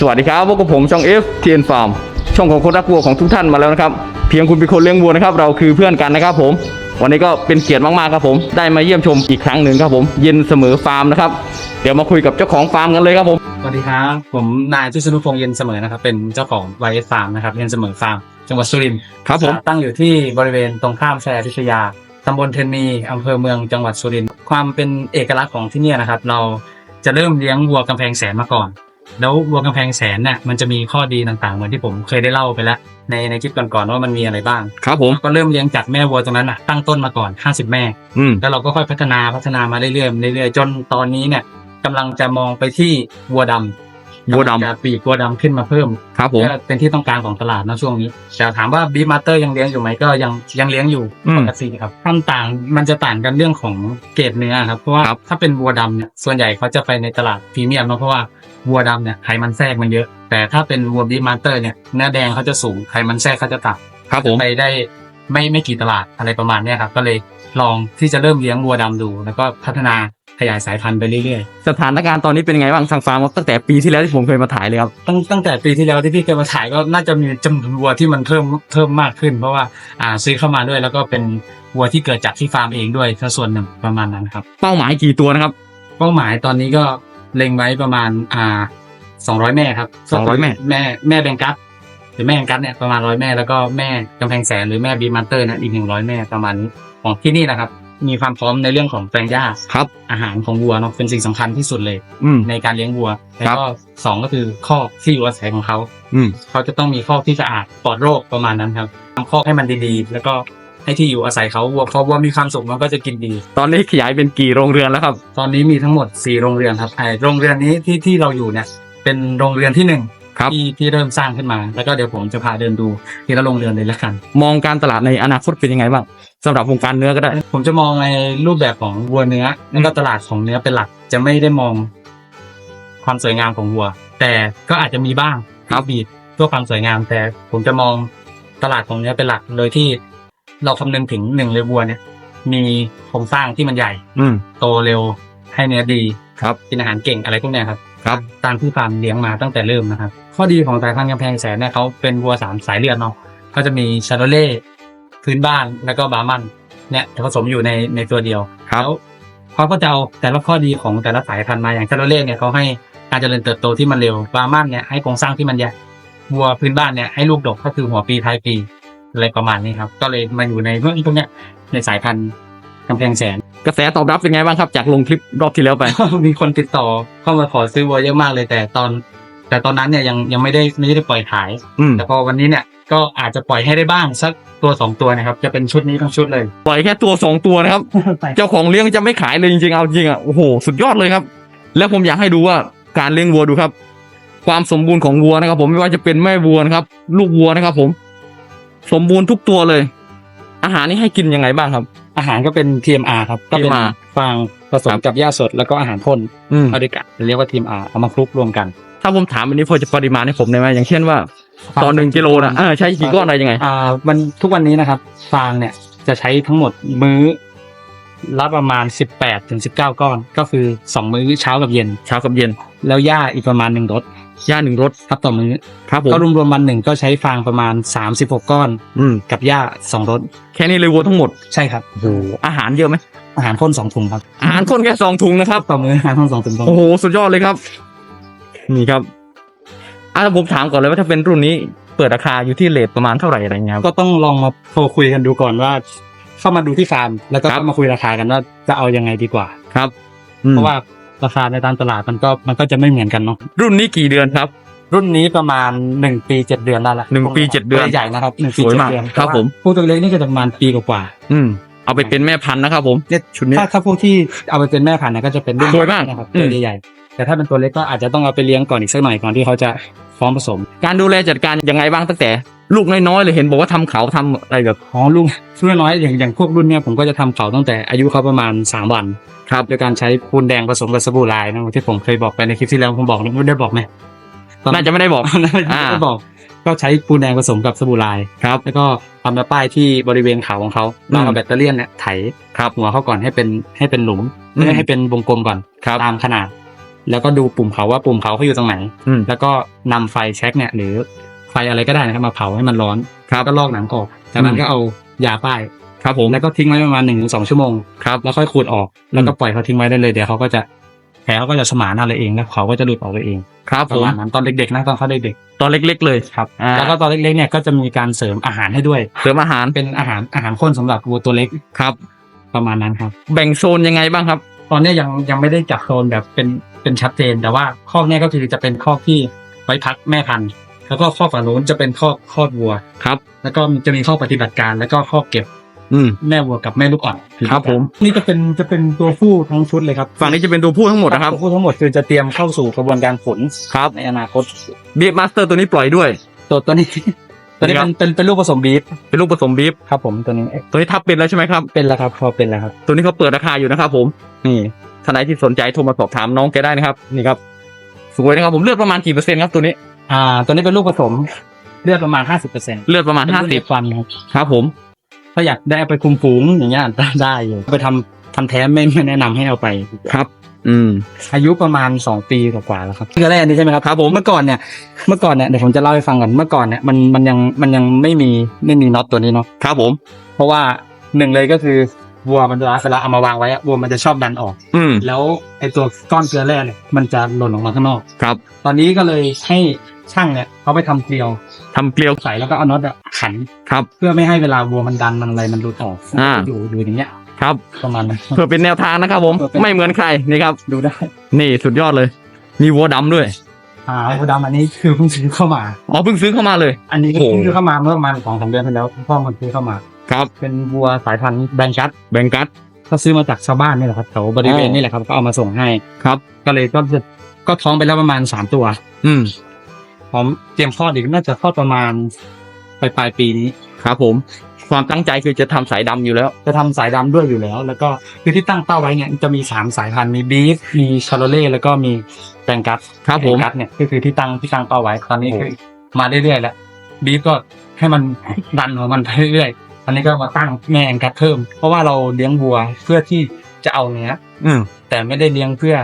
สวัสดีครับพวกกับผมช่อง F TN Farm ช่องของคนรักวัวของทุกท่านมาแล้วนะครับ เพียงคุณเป็นคนเลี้ยงวัวนะครับ เราคือเพื่อนกันนะครับผม วันนี้ก็เป็นเกียรติมากๆครับผม ได้มาเยี่ยมชมอีกครั้งหนึ่งครับผม เย็นเสมอฟาร์มนะครับ เดี๋ยวมาคุยกับเจ้าของฟาร์มกันเลยครับผม สวัสดีครับ ผมนายทิศนุพงษ์เย็นเสมอนะครับ เป็นเจ้าของไวเอสฟาร์มนะครับ เย็นเสมอฟาร์ม จังหวัดสุรินทร์ ครับผม ตั้งอยู่ที่บริเวณตรงข้ามชายพิทยาตำบลเทนมีอำเภอเมืองจังหวัดสุรินทร์ ความเป็นเอกลักษณ์ของที่เนี่ยนะครับ เราจะเริ่มเลี้ยงวัวกำแพงแสนมาก่อน แล้ววัวกำแพงแสนเนี่ยมันจะมีข้อดีต่างๆ เหมือนที่ผมเคยได้เล่าไปแล้วในในคลิปก่อนๆว่ามันมีอะไรบ้าง ครับผม ก็เริ่มเลี้ยงจากแม่วัวตรงนั้นอะตั้งต้นมาก่อน 50 แม่ อืม แล้วเราก็ค่อยพัฒนาพัฒนามาเรื่อยๆเรื่อยๆจนตอนนี้เนี่ยกำลังจะมองไปที่วัวดำวัวดำ กำลังจะปีกวัวดำขึ้นมาเพิ่ม ครับผมเพื่อเป็นที่ต้องการของตลาดนะช่วงนี้แต่ถามว่าบีมาสเตอร์ยังเลี้ยงอยู่ไหมก็ยังยังเลี้ยงอยู่อืมปกติครับความต่างมันจะต่างกันเรื่องของเกรดเนื้อครับเพราะว่าครับถ้าเป็นวัวดำเนี่ยส่วนใหญ่เขาจะไปในตลาดพรีเมียมเนอะเพราะว่า วัวดำเนี่ยไขมันแทรกมันเยอะ แต่ถ้าเป็นวัวบีมาสเตอร์เนี่ยเนื้อแดงเขาจะสูงไขมันแทรกเขาจะต่ำครับผมไปได้ไม่ไม่กี่ตลาดอะไรประมาณเนี้ยครับ ก็เลยลองที่จะเริ่มเลี้ยงวัวดำดู แล้วก็พัฒนาขยายสายพันธุ์ไปเรื่อยสถานการณ์ตอนนี้เป็นยังไงบ้างทางฟาร์มตั้งแต่ปีที่แล้วที่ผมเคยมาถ่ายเลยครับ ๆตั้งตั้งแต่ปีที่แล้วที่พี่เคยมาถ่ายก็น่าจะมีจำนวนวัวที่มันเพิ่มเพิ่มมากขึ้น เพราะว่าอ่าซื้อเข้ามาด้วย แล้วก็เป็นวัวที่เกิดจากที่ฟาร์มเองด้วยส่วนหนึ่งประมาณนั้นครับ เป้าหมายกี่ตัวนะครับ เป้าหมายตอนนี้ก็ เล็งไว้ประมาณอ่าสองร้อยแม่ครับ200แม่ แม่แม่แบงกัสหรือแม่แบงกัสเนี่ยประมาณร้อยแม่แล้วก็แม่กำแพงแสนหรือแม่บีมันเตอร์นะอีกหนึ่งร้อยแม่ประมาณนี้ของที่นี่นะครับ มีความพร้อมในเรื่องของแปลงหญ้าครับ อาหารของวัวเนาะเป็นสิ่งสำคัญที่สุดเลย อืม ในการเลี้ยงวัว แล้วครับก็สองก็คือคอกที่อยู่อาศัยของเขา อืม เขาจะต้องมีคอกที่สะอาดปลอดโรคประมาณนั้นครับทำคอกให้มันดีๆ แล้วก็ ให้ที่อยู่อาศัยเขาวัวพอวัวมีความสุขมันก็จะกินดี ตอนนี้ขยายเป็นกี่โรงเรือนแล้วครับ ตอนนี้มีทั้งหมด 4 โรงเรือนครับไอโรงเรือนนี้ที่ที่เราอยู่เนี่ยเป็นโรงเรือนที่หนึ่งครับที่ที่เริ่มสร้างขึ้นมา แล้วก็เดี๋ยวผมจะพาเดินดูทีละโรงเรือนเลยละกัน มองการตลาดในอนาคตเป็นยังไงบ้างสำหรับวงการเนื้อก็ได้ ผมจะมองในรูปแบบของวัวเนื้อแล้วก็ตลาดของเนื้อเป็นหลักจะไม่ได้มองความสวยงามของวัว แต่ก็อาจจะมีบ้างครับบีดเพื่อความสวยงามแต่ผมจะมองตลาดของเนื้อเป็นหลักโดยที่ เราคำนึงถึงหนึ่งเลยวัวเนี่ย มีโครงสร้างที่มันใหญ่ อืม โตเร็วให้เนื้อดีครับกินอาหารเก่งอะไรพวกเนี้ยครับครับตามที่ฟาร์มเลี้ยงมาตั้งแต่เริ่มนะครับ ข้อดีของสายพันธุ์กำแพงแสนเนี่ยเขาเป็นวัวสามสายเลือดเนาะก็จะมีชาโรเล่พื้นบ้านแล้วก็บาร์มันเนี่ยผสมอยู่ในในตัวเดียวครับแล้วเขาก็จะเอาแต่ละข้อดีของแต่ละสายพันธุ์มาอย่างชาโรเล่เนี่ยเขาให้การเจริญเติบโตที่มันเร็วบาร์มันเนี่ยให้โครงสร้างที่มันใหญ่วัวพื้นบ้านเนี่ยให้ลูกดกก็คือหัวปีท้ายปี อะไรประมาณนี้ครับ ก็เลยมาอยู่ในพวกพวกเนี้ยในสายพันธุ์กำแพงแสน กระแสตอบรับเป็นไงบ้างครับ จากลงคลิปรอบที่แล้วไป มีคนติดต่อเข้ามาขอซื้อวัวเยอะมากเลยแต่ตอน แต่ตอนนั้นเนี่ยยังยังไม่ได้ไม่ได้ปล่อยขาย อืมแต่พอวันนี้เนี่ยก็อาจจะปล่อยให้ได้บ้างสักตัวสองตัวนะครับ จะเป็นชุดนี้ทั้งชุดเลย ปล่อยแค่ตัวสองตัวนะครับ เจ้าของเลี้ยงจะไม่ขายเลยจริงๆ เอาจริงอะ โอ้โห สุดยอดเลยครับ แล้วผมอยากให้ดูว่าการเลี้ยงวัวดูครับ ความสมบูรณ์ของวัวนะครับ ผมไม่ว่าจะเป็นแม่วัวนะครับ ลูกวัวนะครับ ผม สมบูรณ์ทุกตัวเลย อาหารนี่ให้กินยังไงบ้างครับ อาหารก็เป็น TMR ครับ ก็เป็น TMR ฟางผสมกับหญ้าสดแล้วก็อาหารพ่นอืมเอาด้วยกันเรียกว่า TMR เอามาคลุกรวมกันถ้าผมถามอันนี้พอจะปริมาณให้ผมได้ไหมอย่างเช่นว่าต่อหนึ่งกิโลนะเออใช้กี่ก้อนอะไรยังไง อ่าวันทุกวันนี้นะครับ ฟางเนี่ยจะใช้ทั้งหมดมื้อละประมาณ 18ถึง19 ก้อน ก็คือ 2 มื้อเช้ากับเย็น เช้ากับเย็น แล้วหญ้าอีกประมาณหนึ่งรถ ย่าหนึ่งรถครับต่อมื้อครับผมก็รวมๆวันหนึ่งก็ใช้ฟางประมาณ 36 ก้อน อืมกับหญ้าสองรถแค่นี้เลยวัวทั้งหมดใช่ครับ โอ้โหอาหารเยอะไหมอาหารพ่นสองถุงครับอาหารคนแค่สองถุงนะครับ ต่อมื้ออาหารพ่นสองถุงโอ้โหสุดยอดเลยครับ นี่ครับอะผมถามก่อนเลยว่าถ้าเป็นรุ่นนี้เปิดราคาอยู่ที่เลทประมาณเท่าไหร่อะไรเงี้ยครับ ก็ต้องลองมาโทรคุยกันดูก่อนว่า เข้ามาดูที่ฟาร์ม แล้วก็ครับ มาคุยราคากันว่าจะเอายังไงดีกว่า ครับอืมเพราะว่า ราคาในตามตลาดมันก็มันก็จะไม่เหมือนกันเนาะรุ่นนี้กี่เดือนครับ รุ่นนี้ประมาณหนึ่งปีเจ็ดเดือนได้ละหนึ่งปีเจ็ดเดือนตัวใหญ่นะครับหนึ่งปีสวยเจ็ดมากเดือนครับผม พวกตัวเล็กนี่ก็จะประมาณปีกว่าอืมเอาไปเป็นแม่พันธุ์นะครับผมเนี่ยชุดนี้ถ้าถ้าพวกที่เอาไปเป็นแม่พันธุ์เนี่ยก็จะเป็นรุ่นสวยมากนะครับอืม ตัวใหญ่ๆแต่ถ้าเป็นตัวเล็กก็อาจจะต้องเอาไปเลี้ยงก่อนอีกสักหน่อยก่อนที่เขาจะพร้อมผสม การดูแลจัดการยังไงบ้างตั้งแต่ ลูกน้อยๆเลยเห็นบอกว่าทำเขาทำอะไรแบบอ๋อลุงช่วยน้อยอย่างอย่างพวกรุ่นเนี่ยผมก็จะทำเขาตั้งแต่อายุเขาประมาณสามวันครับโดยการใช้ปูนแดงผสมกับสบู่ลายนะที่ผมเคยบอกไปในคลิปที่แล้วผมบอกไม่ได้บอกไหมตอนน่าจะไม่ได้บอกน่าจะไม่ได้บอก ก็ใช้ปูนแดงผสมกับสบู่ลายครับ แล้วก็ทำมาป้ายที่บริเวณเขาของเขาอืมเราเอาแบตเตอรี่เนี่ยไถครับหัวเขาก่อนให้เป็นให้เป็นหลุมอืมไม่ให้เป็นวงกลมก่อนครับตามขนาดแล้วก็ดูปุ่มเขาว่าปุ่มเขาเขาอยู่ตรงไหนอืมแล้วก็นำไฟแช็กเนี่ยหรือไฟอะไรก็ได้นะครับมาเผาให้มันร้อนครับก็ลอกหนังออกจากนั้นอืมก็เอายาป้ายครับผมแล้วก็ทิ้งไว้ประมาณหนึ่งถึงสองชั่วโมงครับแล้วค่อยขูดออกแล้วก็ปล่อยเขาทิ้งไว้ได้เลยเดี๋ยวเขาก็จะแผลเขาก็จะสมานอะไรเองแล้วเขาก็จะหลุดออกไปเองครับปผระมมาณนั้นตอนเด็กๆนะตอนเขาเด็กตอนเล็ก ๆ เลยๆครับอ่าแล้วก็ตอนเล็กๆเนี่ยก็จะมีการเสริมอาหารให้ด้วย เสริมอาหารเป็นอาหารอาหารข้นสำหรับวัวตัวเล็กครับ ประมาณนั้นครับ แบ่งโซนยังไงบ้างครับ ตอนเนี้ยยังยังไม่ได้จับโซนแบบเป็นเป็นชัดเจนแต่ว่าข้อกเนี้ยก็คือจะเป็นข้อกที่ไว้พักแม่พันธุ์ แล้วก็ข้อกฝั่งนู้นจะเป็นข้อกคลอดวัว ครับ แล้วก็จะมีข้อกปฏิบัติการแล้วก็ข้อกเก็บ อืม แม่วัวกับแม่ลูกอ่อนครับผม นี่จะเป็นจะเป็นตัวผู้ทั้งชุดเลยครับฝั่งนี้จะเป็นตัวผู้ทั้งหมดนะครับตัวผู้ทั้งหมดคือจะเตรียมเข้าสู่กระบวนการขุนครับในอนาคตบีฟมาสเตอร์ตัวนี้ปล่อยด้วย ตัวตัวนี้ตัวนี้ครับเป็นเป็นเป็นลูกผสมบีฟเป็นลูกผสมบีฟครับผมตัวนี้ ตัวนี้ทับเป็นแล้วใช่ไหมครับ เป็นแล้วครับพอเป็นแล้วครับ ตัวนี้เขาเปิดราคาอยู่นะครับผม นี่ท่านไหนที่สนใจโทรมาสอบถามน้องแกได้นะครับ นี่ครับ สวยนะครับผมเลือดประมาณกี่เปอร์เซ็นต์ครับตัวนี้ อ่า ตัวนี้เป็นลูกผสม เลือดประมาณห้าสิบเปอร์เซ็นต์เลือดประมาณห้าสิบฟันครับครับผมถ้าอยากได้เอาไปคุมฝูงอย่างเงี้ยได้อยู่ไปทำทำแท้ไม่ไม่แนะนำให้เอาไปครับ อืม อายุประมาณสองปีกว่าๆแล้วครับคือแรกนี่ใช่ไหมครับครับผมเมื่อก่อนเนี่ยเมื่อก่อนเนี่ยเดี๋ยวผมจะเล่าให้ฟังก่อนเมื่อก่อนเนี่ยมันมันยังมันยังไม่มีไม่มีน็อตตัวนี้เนาะครับผม เพราะว่าหนึ่งเลยก็คือวัวมันจะเวลาเอามาวางไว้อะวัวมันจะชอบดันออก อืมแล้วไอตัวก้อนเกลือแร่เนี่ยมันจะหล่นออกมาข้างนอกครับ ตอนนี้ก็เลยให้ ช่างเนี่ยเขาไปทำเกลียวทำเกลียวใส่แล้วก็เอาน็อตอะขัน ครับ เพื่อไม่ให้เวลาวัวมันดันมันอะไรมันหลุดออกอ่า อยู่อยู่อย่างเงี้ยครับ ประมาณนั้น เพื่อเป็นแนวทางนะครับผม เพื่อเป็น ไม่เหมือนใครนี่ครับ ดูได้นี่สุดยอดเลย มีวัวดำด้วย อ่าวัวดำอันนี้คือเพิ่งซื้อเข้ามา อ๋อเพิ่งซื้อเข้ามาเลย อันนี้ก็โอ้โห เพิ่งซื้อเข้ามาเมื่อประมาณสองสามเดือนที่แล้วพ่อมันซื้อเข้ามา ครับ เป็นวัวสายพันธุ์แบงกัสแบงกัส ก็ซื้อมาจากชาวบ้านนี่แหละครับแถวบริเวณนี่แหละครับก็เอามาส่งให้ ครับ ก็เลยก็จะก็ท้องไปแล้วประมาณสามตัว อืมพ ร้อมเตรียมคลอดอีกน่าจะคลอดประมาณปลายปลายปีนี้ครับผมความตั้งใจคือจะทำสายดำอยู่แล้ว จะทำสายดำด้วยอยู่แล้ว แล้วก็คือที่ตั้งเป้าไว้เนี่ยจะมีสามสายพันธุ์มีบีฟมีชาโลเล่แล้วก็มีแบงกัสครับผมแบงกัสเนี่ยก็คือที่ตั้งที่ตั้งเป้าไว้ตอนนี้โอ้โหคือมาเรื่อยๆแล้วบีฟก็ให้มันดันของมันไปเรื่อยๆตอนนี้ก็มาตั้งแม่แองกัสเพิ่ม เพราะว่าเราเลี้ยงวัวเพื่อที่จะเอาเนื้ออืมแต่ไม่ได้เลี้ยงเพื่อ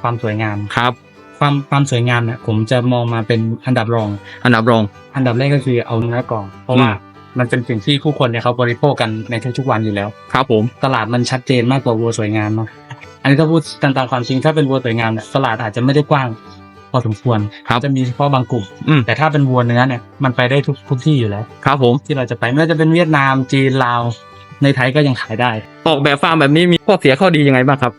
ความสวยงามครับ ความความสวยงามเนี่ยผมจะมองมาเป็นอันดับรอง อันดับรอง อันดับแรกก็คือเอาเนื้อก่อนเพราะว่าอืมมันเป็นสิ่งที่ผู้คนเนี่ยเขาบริโภคกันในทุกๆวันอยู่แล้ว ครับผมตลาดมันชัดเจนมากกว่าวัวสวยงามเนาะอันนี้ถ้าพูดตามตามความจริงถ้าเป็นวัวสวยงามเนี่ยตลาดอาจจะไม่ได้กว้างพอสมควรครับจะมีเฉพาะบางกลุ่มอืมแต่ถ้าเป็นวัวเนื้อเนี่ยมันไปได้ทุกทุกที่อยู่แล้ว ครับผมที่เราจะไปไม่ว่าจะเป็นเวียดนามจีนลาว ในไทยก็ยังขายได้ออกแบบฟาร์มแบบนี้มีข้อเสียข้อดียังไงบ้างครับ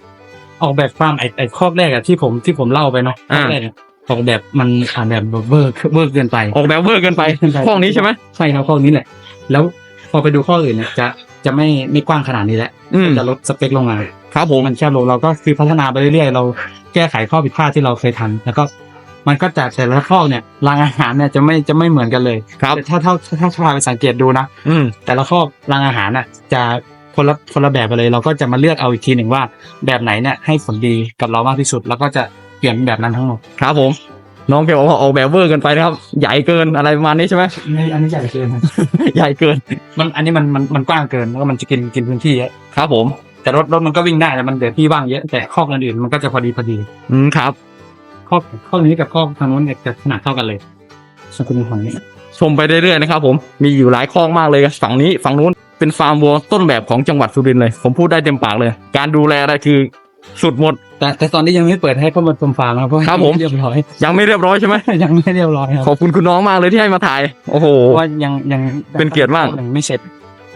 ออกแบบฟาร์มไอ้ไอ้ข้อแรกอะที่ผมที่ผมเล่าไปเนาะข้ออ่าแรกอะออกแบบมันอ่านแบบเวอร์เวอร์เกินไป ออกแบบเวอร์เกินไปข้อนี้ใช่ไหมใช่ครับข้อนี้แหละ แล้วพอไปดูข้ออื่นเนี่ยจะจะไม่ไม่กว้างขนาดนี้แหละอืมจะลดสเปคลงมาครับผมมันแคบลงเราก็คือพัฒนาไปเรื่อยๆเราแก้ไขข้อผิดพลาดที่เราเคยทำแล้วก็มันก็จากแต่ละข้อเนี่ยรางอาหารเนี่ยจะไม่จะไม่เหมือนกันเลยครับ แต่ถ้าถ้าถ้าถ้าพาไปสังเกตดูนะ อืมแต่ละข้อรางอาหารน่ะจะ คนละคนละแบบไปเลย เราก็จะมาเลือกเอาอีกทีหนึ่งว่า แบบไหนเนี่ยให้ผลดีกับเรามากที่สุด แล้วก็จะเปลี่ยนแบบนั้นทั้งหมดครับผม น้องแกบอกว่าออกแบบเวอร์เกินไปนะครับ ใหญ่เกินอะไรประมาณนี้ใช่ไหมนี่อันนี้ใหญ่เกินใหญ่เกิน มันอันนี้มันมันมันกว้างเกินแล้วก็มันจะกินกินพื้นที่เยอะครับผม แต่รถรถมันก็วิ่งได้แต่มันเดือที่ว่างเยอะแต่ข้ออื่นๆมันก็จะพอดีพอดีอืมครับ ข้อข้อนี้กับข้อทางนู้นเนี่ยจะขนาดเท่ากันเลยส่วนคุณของนี้ ชมไปเรื่อยๆนะครับผม มีอยู่หลายคลองมากเลยฝั่งนี้ฝั่งนู้น เป็นฟาร์มวัวต้นแบบของจังหวัดสุรินทร์เลย ผมพูดได้เต็มปากเลย การดูแลอะไรคือสุดหมด แต่แต่ตอนนี้ยังไม่เปิดให้เข้ามาชมฟาร์มนะครับเพราะว่าครับผมเรียบร้อย ยังไม่เรียบร้อยใช่ไหม ยังไม่เรียบร้อยครับขอบคุณคุณน้องมากเลยที่ให้มาถ่าย โอ้โห เพราะว่ายังยังเป็นเกียรติมาก ยังไม่เสร็จ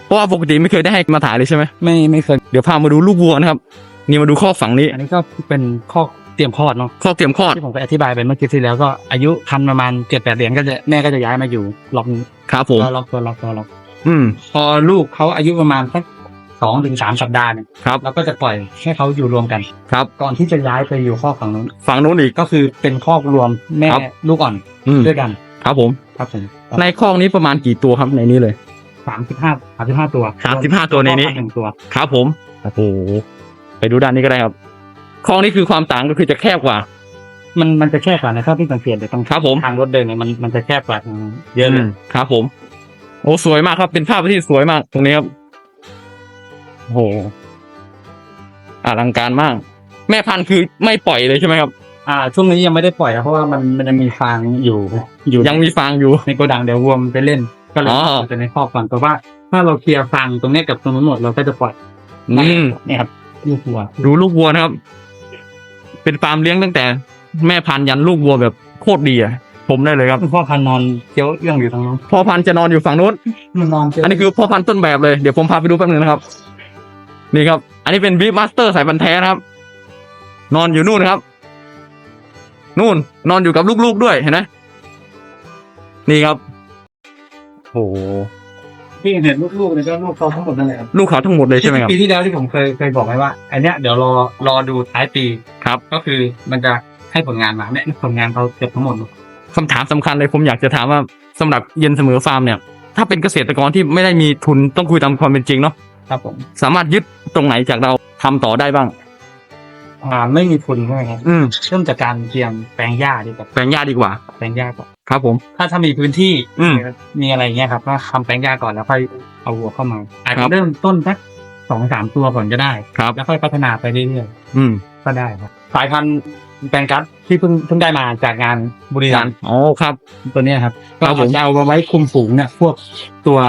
เพราะว่าปกติไม่เคยได้ให้มาถ่ายเลยใช่ไหมไม่ไม่เคย เดี๋ยวพามาดูลูกวัวนะครับ นี่มาดูข้อฝั่งนี้อันนี้ก็เป็นข้อเตรียมคลอดเนาะข้อเตรียมคลอด ที่ผมไปอธิบายไปเมื่อกี้ที่แล้วก็อายุคันประมาณเจ็ดแปดเดือนก็จะแม่ก็จะย้ายมาอยู่ล็อกนี้ครับผม ก็ล็อกตัวล็อกตัวล็อก อืม พอลูกเขาอายุประมาณสักสองถึงสามสัปดาห์เนี่ยครับ เราก็จะปล่อยให้เขาอยู่รวมกัน ครับ ก่อนที่จะย้ายไปอยู่ข้อฝั่งนู้น ฝั่งนู้นอีก ก็คือเป็นครอบรวมแม่ครับ ลูกอ่อนอืมด้วยกัน ครับผม ครับผมในคลองนี้ประมาณกี่ตัวครับในนี้เลยสามสิบห้าสามสิบห้าตัว35ตัวในนี้หนึ่งตัว ครับผม โอ้โห ไปดูด้านนี้ก็ได้ครับคลองนี้คือความต่างก็คือจะแคบกว่า มันมันจะแคบกว่านะถ้าที่สังเกตเดี๋ยวตรงครับผม ทางรถเดินเนี่ยมันมันจะแคบกว่าเยอะเลยมครับผม โอ้สวยมากครับ เป็นภาพที่สวยมาก ตรงนี้ครับโอ้โหอลังการมาก แม่พันธุ์คือไม่ปล่อยเลยใช่ไหมครับ อ่า ช่วงนี้ยังไม่ได้ปล่อยครับเพราะว่ามันมันยังมีฟางอยู่ อยู่ยังมีฟางอยู่ในโกดังเดี๋ยววัวมันไปเล่น ก็เลยอ๋อ จะในครอบก่อนแต่ว่า ถ้าเราเคลียร์ฟางตรงเนี้ยกับตรงนู้นหมดเราก็จะปล่อยอืมเนี่ยครับลูกวัวดูลูกวัวนะครับ เป็นฟาร์มเลี้ยงตั้งแต่ แม่พันธุ์ยันลูกวัวแบบโคตรดีอะผ มได้เลยครับพ่อพันธุ์นอนเคี้ยวเรื่องอยู่ตรงนู้นพ่อพันธุ์จะนอนอยู่ฝั่งนู้น มันนอนเคี้ยวอันนี้คือพ่อพันธุ์ต้นแบบเลยเดี๋ยวผมพาไปดูแป๊บนึงนะครับ นี่ครับ อันนี้เป็นบีฟมาสเตอร์สายพันธุ์แท้นะครับ นอนอยู่นู่นนะครับ นู่นนอนอยู่กับลูกๆด้วยเห็นไหมนี่ครับโอ้โหพี่เห็นลูกๆเนี่ยก็ลูกเขาทั้งหมดนั่นแหละครับลูกเขาทั้งหมดเลยใช่ไหมครับ ปีที่แล้วที่ผมเคยเคยบอกไว้ว่า อันเนี้ยเดี๋ยวรอรอดูท้ายปีครับ ก็คือมันจะให้ผลงานมาเนี่ยผลงานเขาเก็บทั้งหมด คำถามสำคัญเลยผมอยากจะถามว่าสำหรับเย็นเสมอฟาร์มเนี่ย ถ้าเป็นเกษตรกรที่ไม่ได้มีทุนต้องคุยตามความเป็นจริงเนาะครับผมสามารถยึดตรงไหนจากเราทำต่อได้บ้าง อ่าไม่มีทุนใช่ไหมครับอืมเริ่มจากการเตรียมแปลงหญ้าดีกว่าแปลงหญ้าดีกว่า แปลงหญ้าก่อนครับ ผม ถ้าถ้ามีพื้นที่อืมมีอะไรเงี้ยครับก็ทำแปลงหญ้าก่อนแล้วค่อยเอาวัวเข้ามาอาจครัจะบเริ่มต้นสักสองสามตัวก่อนก็ได้ครับแล้วค่อยพัฒนาไปเรื่อยอืมๆก็ได้ครับสายพันธุ์ แปลงกัสที่เพิ่งเพิ่งได้มาจากงานบุรีรัมย์อ๋อครับ ตัวเนี้ยครับก็ครับผม จะเอามาไว้คุมฝูงเนี่ยพวกตัว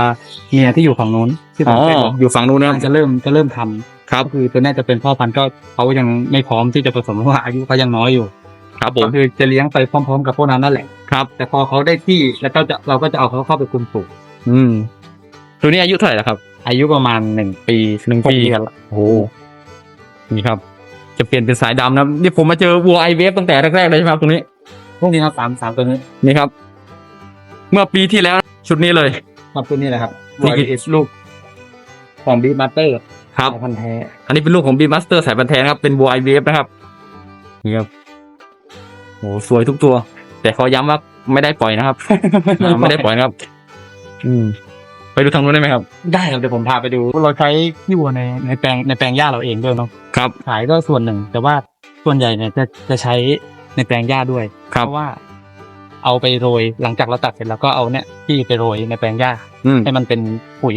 เมียที่อยู่ฝั่งนู้นที่ผอ๋มอเคยบอกอยู่ฝั่งนู้นนะครับมันจะเริ่มจะเริ่มทำครับ ก็คือตัวเนี้ยจะเป็นพ่อพันธุ์ก็เขายังไม่พร้อมที่จะผสมเพราะว่าอายุเขายังน้อยอยู่ครับผมก็คือจะเลี้ยงไปพร้อม ๆ กับพวกนั้นนั่นแหละ ครับ แต่พอเขาได้ที่แล้วก็จะเราก็จะเอาเขาเข้าไปคุมฝูงอืม ตัวนี้อายุเท่าไหร่แล้วครับอายุประมาณหนึ่งปีหนึ่งปี หกเดือนละโอ้โหนี่ครับ จะเปลี่ยนเป็นสายดำนะครับนี่ผมมาเจอวัวไอเวฟตั้งแต่แรกๆเลยใช่ไหมครับตรงนี้พวกนี้ครับสามสามตัวนี้นี่ครับ เมื่อปีที่แล้วชุดนี้เลยครับตัวนี้แหละครับนี่คือ VS ลูกของบีบัตเตอร์ครับพันธุ์แท้อันนี้เป็นลูกของบีมาสเตอร์สายพันธุ์แท้นะครับเป็นวัวไอเวฟนะครับนี่ครับโอ้สวยทุกตัว แต่ขอย้ำว่าไม่ได้ปล่อยนะครับอ่าไม่ได้ปล่อยนะครับ อืม ไปดูทางนู้นได้ไหมครับ ได้ครับเดี๋ยวผมพาไปดู เราใช้ขี้วัวในในแปลงในแปลงหญ้าเราเองด้วยเนาะครับ ขายก็ส่วนหนึ่ง แต่ว่าส่วนใหญ่เนี่ยจะจะใช้ในแปลงหญ้าด้วยครับ เพราะว่า เอาไปโรยหลังจากเราตัดเสร็จแล้วก็เอาเนี่ยที่ไปโรยในแปลงหญ้า อืม ให้มันเป็นปุ๋ย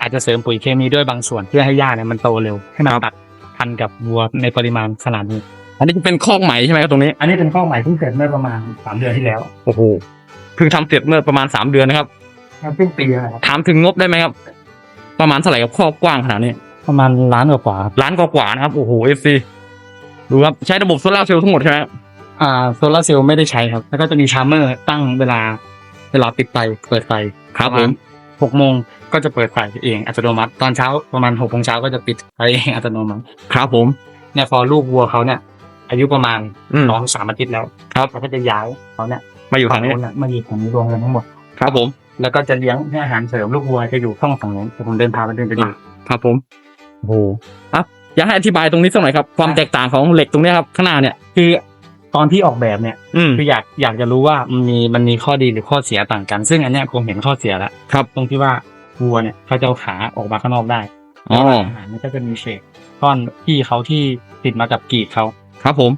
อาจจะเสริมปุ๋ยเคมีด้วยบางส่วนเพื่อให้หญ้าเนี่ยมันโตเร็วให้มันครับ ตัดพันกับวัวในปริมาณขนาดนี้ อันนี้จะเป็นคอกใหม่ใช่ไหมครับตรงนี้ อันนี้เป็นข้อใหม่เพิ่งเสร็จเมื่อประมาณสามเดือนที่แล้ว โอ้โหเพิ่งทำเสร็จเมื่อประมาณสามเดือนนะครับ เพิ่งปีนะครับถามถึงงบได้ไหมครับ ประมาณเท่าไหร่กับคอกกว้างขนาดนี้ประมาณล้านกว่าๆครับล้านกว่าๆนะครับโอ้โหเอฟซีดูครับใช้ระบบโซลาร์เซลล์ทั้งหมดใช่ไหมครับอ่าโซลาร์เซลล์ไม่ได้ใช้ครับ แล้วก็จะมีชาร์เมอร์ตั้งเวลา เวลาปิดไฟเปิดไฟครับปผระมมาณหกโมงก็จะเปิดไฟเองอัตโนมัติ ตอนเช้าประมาณหกโมงเช้าก็จะปิดไฟเองอัตโนมัติครับผมเนี่ยพอลูกวัวเขาเนี่ย อายุประมาณอืม สองสามอาทิตย์แล้วครับเราก็จะย้ายเขาเนี่ยมาอยู่ทางนี้ฝั่นู้นมาอยู่ฝั่งนี้รวมกันทั้งหมด ครับผม แล้วก็จะเลี้ยงให้อาหารเสริมลูกวัวจะอยู่ช่องฝั่งนู้นเดี๋ยวผมเดินพาไปเดินไปดู ครับผมโอ้โหอะอยากให้อธิบายตรงนี้สักหน่อยครับ ความแตกต่างของเหล็กตรงเนี้ยครับข้างหน้าเนี่ย คือตอนที่ออกแบบเนี่ย อืมคืออยากอยากจะรู้ว่ามันมีมันมีข้อดีหรือข้อเสียต่างกัน ซึ่งอันเนี้ยผมเห็นข้อเสียแล้วครับตรงที่ว่าวัวเนี่ยเขาจะเอาขาออกมาข้างนอกได้อ๋ออาหารมันก็จะมีเศษก้อนที่เขาที่ติดมากับกีบเขาครับผม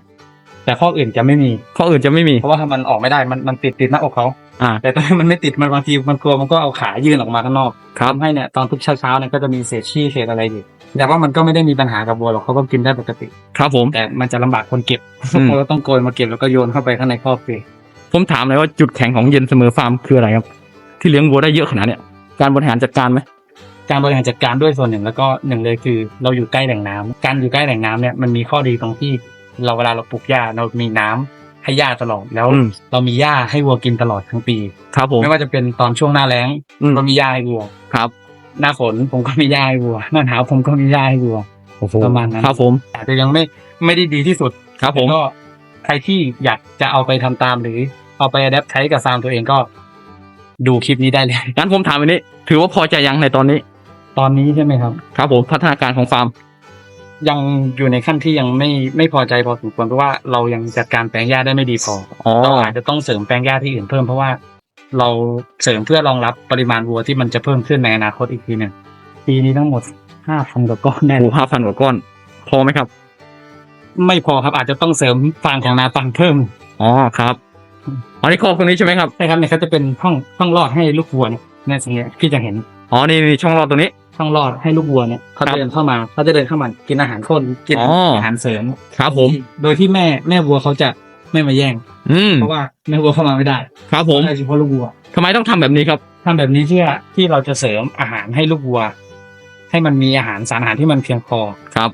แต่ข้ออื่นจะไม่มี ข้ออื่นจะไม่มี เพราะว่าถ้ามันออกไม่ได้มันมันติดติดหน้าอกเขา อ่า แต่ตอนนี้มันไม่ติดมันบางทีมันกลัวมันก็เอาขายื่นออกมาข้างนอกครับ ทำให้เนี่ยตอนทุกเช้าเช้าๆเนี่ยก็จะมีเศษขี้เศษอะไรอยู่แต่ว่ามันก็ไม่ได้มีปัญหากับวัวหรอกเขาก็กินได้ปกติ ครับผม แต่มันจะลำบากคนเก็บอืม เราต้องโกยมาเก็บแล้วก็โยนเข้าไปข้างในครอบเลยผมถามเลยว่าจุดแข็งของเย็นเสมอฟาร์มคืออะไรครับ ที่เลี้ยงวัวได้เยอะขนาดเนี้ยการบริหารจัดการไหมการบริหารจัดการด้วยส่วนหนึ่งแล้วก็หนึ่งเลยคือ เราอยู่ใกล้แหล่งน้ำการอยู่ใกล้แหล่งน้ำเนี่ยมันมีข้อดีตรงที่เราเวลาเราปลูกหญ้าเรามีน้ำ ให้หญ้าตลอดแล้ว อืม เรามีหญ้าให้วัวกินตลอดทั้งปี ครับผม ไม่ว่าจะเป็นตอนช่วงหน้าแล้งอืม ก็มีหญ้าให้วัว ครับ หน้าฝนผมก็มีหญ้าให้วัวหน้าหนาวผมก็มีหญ้าให้วัว โอ้โหประมาณนั้น ครับผม อาจจะยังไม่ไม่ได้ดีที่สุดครับผมแต่ก็ใครที่อยากจะเอาไปทำตามหรือ เอาไปอัดแอปใช้กับฟาร์มตัวเองก็ ดูคลิปนี้ได้เลย งั้นผมถามอันนี้ ถือว่าพอใจยังในตอนนี้ ตอนนี้ใช่ไหมครับ ครับผม พัฒนาการของฟาร์ม ยังอยู่ในขั้นที่ยังไม่ไม่พอใจพอสมควรเพราะว่าเรายังจัดการแปลงหญ้าได้ไม่ดีพออ๋อเราอาจจะต้องเสริมแปลงหญ้าที่อื่นเพิ่มเพราะว่าเราเสริมเพื่อรองรับปริมาณวัวที่มันจะเพิ่มขึ้นในอนาคตอีกทีหนึ่งปีนี้ทั้งหมดห้าพันกว่าก้อนแน่โอ้ห้าพันกว่าก้อน พอไหมครับ ไม่พอครับอาจจะต้องเสริมฟางของนาตังเพิ่มอ๋อครับอันนี้คอกตรงนี้ใช่ไหมครับใช่ครับเนี่ยเขาจะเป็นห้องห้องรอดให้ลูกวัวเนี่ยในสิ่งนี้พี่จะเห็นอ๋อนี่นี่ช่องรอดตรงนี้ ช่องรอดให้ลูกวัวเนี่ยเขาครับเดินเข้ามาเขาจะเดินเข้ามากินอาหารคนกินอ๋อออาหารเสริมครับผม โดยที่แม่แม่วัวเขาจะไม่มาแย่งอืมเพราะว่าแม่วัวเข้ามาไม่ได้ครับผมได้เฉพาะลูกวัวทำไมต้องทำแบบนี้ครับทำแบบนี้เพื่อที่เราจะเสริมอาหารให้ลูกวัว ให้มันมีอาหารสารอาหารที่มันเพียงพอครับ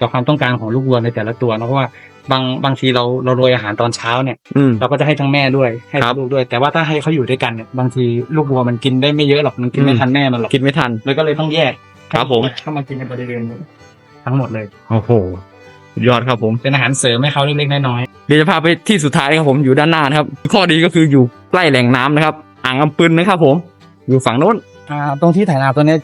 กับความต้องการของลูกวัวในแต่ละตัวนะเพราะว่า บางบางทีเราเราโรยอาหารตอนเช้าเนี่ย อืม เราก็จะให้ทั้งแม่ด้วยให้ครับ ลูกด้วย แต่ว่าถ้าให้เขาอยู่ด้วยกันเนี่ยบางทีลูกวัวมันกินได้ไม่เยอะหรอกมันกินไม่อืมทันแม่มันหรอกคิดไม่ทัน เลยก็เลยต้องแยกครับผม เข้ามากินในบริเวณทั้งหมดเลย โอ้โหสุดยอดครับผม เป็นอาหารเสริมให้เขาเล็กๆน้อยเดี๋ยวจะพาไปที่สุดท้ายนะครับผมอยู่ด้านหน้านะครับ ข้อดีก็คืออยู่ใกล้แหล่งน้ำนะครับ อ่างอำปึนนะครับผม อยู่ฝั่งโน้น ๆอ่าตรงที่ไถนาตัวเนี้ย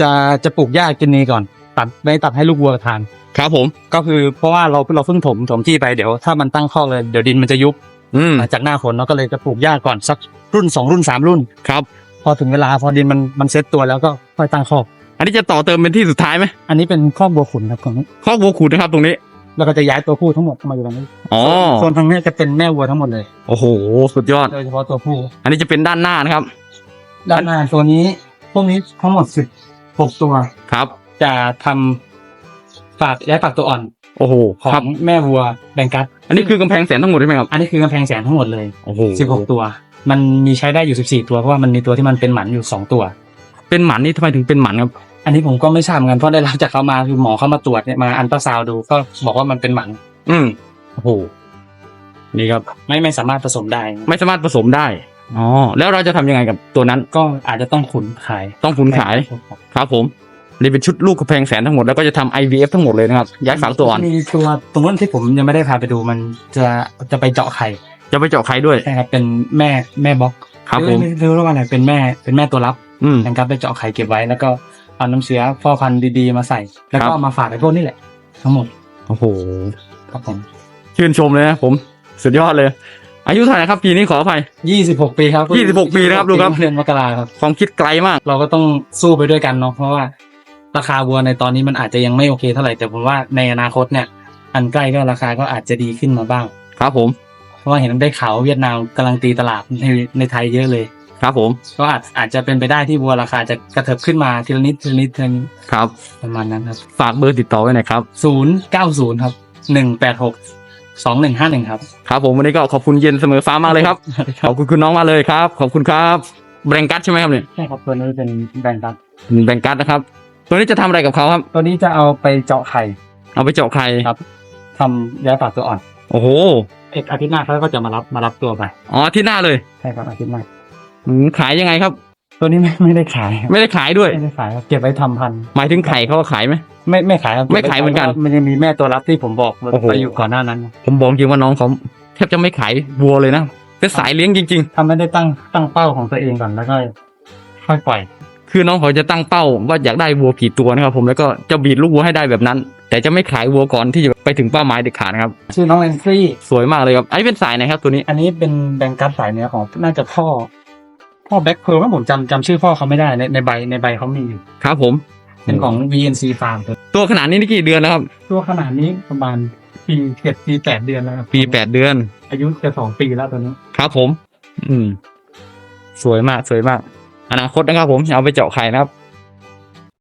จะจะปลูกหญ้ากินนีก่อน ตัดไม่ตัดให้ลูกวัวทาน ครับผม ก็คือเพราะว่าเราเราเพิ่งถมถมที่ไปเดี๋ยวถ้ามันตั้งข้อกเลยเดี๋ยวดินมันจะยุบอืมจากหน้าฝนเนาะก็เลยจะปลูกหญ้าก่อนสักรุ่นสองรุ่นสามรุ่นครับ พอถึงเวลาพอดินมันมันเซ็ตตัวแล้วก็ค่อยตั้งคอกอันนี้จะต่อเติมเป็นที่สุดท้ายไหมอันนี้เป็นคอกบัวขุนครับของข้อวัวขุดนะครับตรงนี้แล้วก็จะย้ายตัวผู้ทั้งหมดเข้ามาอยู่ตรงนี้อ๋อโซนทางนี้จะเป็นแม่วัวทั้งหมดเลย โอ้โห สุดยอด โดยเฉพาะตัวผู้ อันนี้จะเป็นด้านหน้านะครับ ด้านหน้าตัวนี้ พวกนี้ทั้งหมดสิบหกตัว ครับ จะทำ ฝากย้ายฝากตัวอ่อนโอ้โหขอครับงแม่วัวแบงกัสอันนี้คือกำแพงแสนทั้งหมดใช่ไหมครับอันนี้คือกำแพงแสนทั้งหมดเลย โอ้โหสิบหกตัว มันมีใช้ได้อยู่สิบสี่ตัว เพราะว่ามันมีตัวที่มันเป็นหมันอยู่สองตัว เป็นหมันนี่ทำไมถึงเป็นหมันครับอันนี้ผมก็ไม่ทราบเหมือนกันเพราะได้รับจากเขามาคือหมอเข้ามาตรวจเนี่ยมาอันตราซาวด์ดูก็บอกว่ามันเป็นหมันอืมโอ้โหนี่ครับ ไม่ไม่สามารถผสมได้ ไม่สามารถผสมได้อ๋อแล้วเราจะทำยังไงกับตัวนั้นก็อาจจะต้องขุนขายต้องขุนขายครับผม นี่เป็นชุดลูกกระแพงแสนทั้งหมดแล้วก็จะทำ IVF ทั้งหมดเลยนะครับย้ายฝังตัวอ่อนมีตัวตรงนั้นที่ผมยังไม่ได้พาไปดูมันจะจะไปเจาะไข่จะไปเจาะไข่ด้วยใช่ครับเป็นแม่แม่บล็อกครับผมไม่ไม่รู้ว่าอะไรเป็นแม่เป็นแม่ตัวรับอืมนะครับไปเจาะไข่เก็บไว้แล้วก็เอาน้ำเชื้อพ่อพันธุ์ดีๆมาใส่ แล้วคก็รับเอามาฝากไอ้พวกนี้แหละ ทั้งหมดโอ้โหครับผมชื่นชมเลยนะผมสุดยอดเลย อายุเท่าไหร่ครับปีนี้ขออภัยยี่สิบหกปีครับ26ปีนะครับดูครับเดือนมกราครับความคิดไกลมาก เราก็ต้องสู้ไปด้วยกันเนาะเพราะว่า ราคาวัวในตอนนี้มันอาจจะยังไม่โอเคเท่าไหร่แต่ผมว่าในอนาคตเนี่ย อันใกล้ก็ราคาก็อาจจะดีขึ้นมาบ้าง ครับผม เพราะว่าเห็นได้ข่าวว่าเวียดนามกำลังตีตลาดในในไทยเยอะเลย ครับผม ก็อาจอาจจะเป็นไปได้ที่วัวราคาจะกระเถิบขึ้นมาทีละนิดทีละนิดทีละนิดครับ ประมาณนั้นครับฝากเบอร์ติดต่อไว้หน่อยครับ ศูนย์เก้าศูนย์ครับหนึ่งแปดหกสองหนึ่งห้าหนึ่งครับ ครับผมวันนี้ก็ขอบคุณเย็นเสมอฟ้ามากเลยครับ ขอบคุณคุณน้องมากเลยครับ ขอบคุณครับ แบงกัสใช่ไหมครับเนี่ย ใช่ครับตัวนี้เป็นแบรนด์ครับแบงกัสนะครับ ตัวนี้จะทำอะไรกับเขาครับ ตัวนี้จะเอาไปเจาะไข่ เอาไปเจาะไข่ครับ ทำย้ายปากตัวอ่อนโอ้โหเอกอาทิตย์หน้าเขาก็จะมารับมารับตัวไปอ๋อที่หน้าเลยใช่ครับอาทิตย์หน้าอืมขายยังไงครับ ตัวนี้ไม่ไม่ได้ขายครับไม่ได้ขายด้วย ไม่ได้ขายครับเก็บไว้ทำพันธุ์หมายถึงไข่เขาก็ขายไหม ไม่ไม่ขายครับไม่ขายเหมือนกันพราะว่ามันยังมีแม่ตัวรับที่ผมบอกโอ้โห ไปอยู่ก่อนหน้านั้นผมบอกจริงว่าน้องเขาแทบจะไม่ขายวัวเลยนะเป็นสายเลี้ยงจริงทำไม่ได้ตั้งตั้งเป้าของตัวเองก่อนแล้วก็ค่อยปล่อยๆ คือน้องเขาจะตั้งเป้าว่าอยากได้วัวกี่ตัวนะครับผมแล้วก็จะบีดลูกวัวให้ได้แบบนั้น แต่จะไม่ขายวัวก่อนที่จะไปถึงเป้าหมายเด็ดขาดนะครับ ชื่อน้องแอนฟรีสวยมากเลยครับ อันนี้เป็นสายไหนครับตัวนี้ อันนี้เป็นแบงกัสสายเนื้อของน่าจะพ่อ พ่อแบ็คเพร์ลว่าผมจำจำชื่อพ่อเขาไม่ได้ในในใบในใบเขามีอยู่ ครับผม เป็นของ VNC Farm ครับตัวขนาดนี้นี่กี่เดือนแล้วครับ ตัวขนาดนี้ประมาณปีเจ็ดปีแปดเดือนแล้วครับปีแปดเดือน อายุจะสองปีแล้วตัวนี้ ครับผม อืม สวยมากสวยมาก อนาคตนะครับผมเอาไปเจาะไข่นะครับ